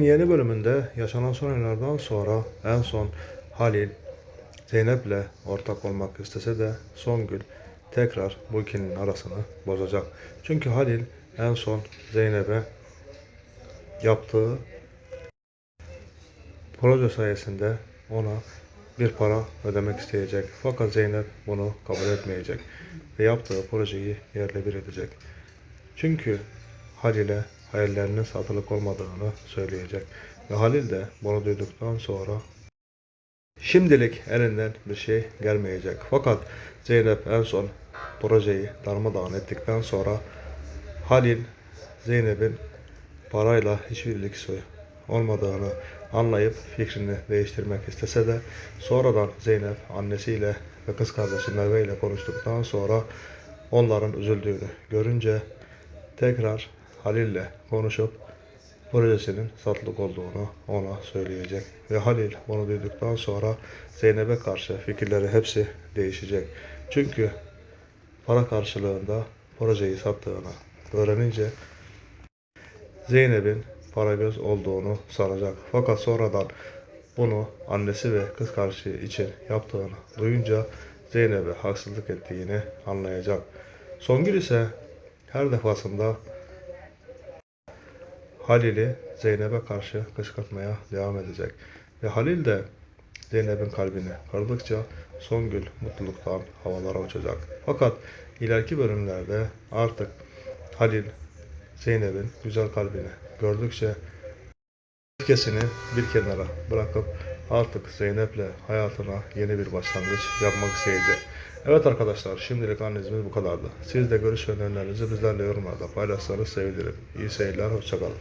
Yeni bölümünde yaşanan son olaylardan sonra en son Halil Zeynep'le ortak olmak istese de Songül tekrar bu ikilinin arasını bozacak. Çünkü Halil en son Zeynep'e yaptığı proje sayesinde ona bir para ödemek isteyecek. Fakat Zeynep bunu kabul etmeyecek ve yaptığı projeyi yerle bir edecek. Çünkü Halil'e hayallerinin satılık olmadığını söyleyecek. Ve Halil de bunu duyduktan sonra şimdilik elinden bir şey gelmeyecek. Fakat Zeynep en son projeyi darmadağın ettikten sonra Halil Zeynep'in parayla hiçbir ilgisi olmadığını anlayıp fikrini değiştirmek istese de sonradan Zeynep annesiyle ve kız kardeşi Merve ile konuştuktan sonra onların üzüldüğünü görünce tekrar Halil'le konuşup projesinin satılık olduğunu ona söyleyecek. Ve Halil bunu duyduktan sonra Zeynep'e karşı fikirleri hepsi değişecek. Çünkü para karşılığında projeyi sattığını öğrenince Zeynep'in Paragöz olduğunu sanacak. Fakat sonradan bunu annesi ve kız kardeşi için yaptığını duyunca Zeynep'e haksızlık ettiğini anlayacak. Songül ise her defasında Halil'i Zeynep'e karşı kışkırtmaya devam edecek. Ve Halil de Zeynep'in kalbini kırdıkça Songül mutluluktan havalara uçacak. Fakat ileriki bölümlerde artık Halil Zeynep'in güzel kalbini gördükçe öfkesini bir kenara bırakıp artık Zeynep'le hayatına yeni bir başlangıç yapmak isteyecek. Evet arkadaşlar şimdilik analizimiz bu kadardı. Siz de görüş önerilerinizi bizlerle yorumlarda paylaşsanız sevinirim. İyi seyirler, hoşçakalın.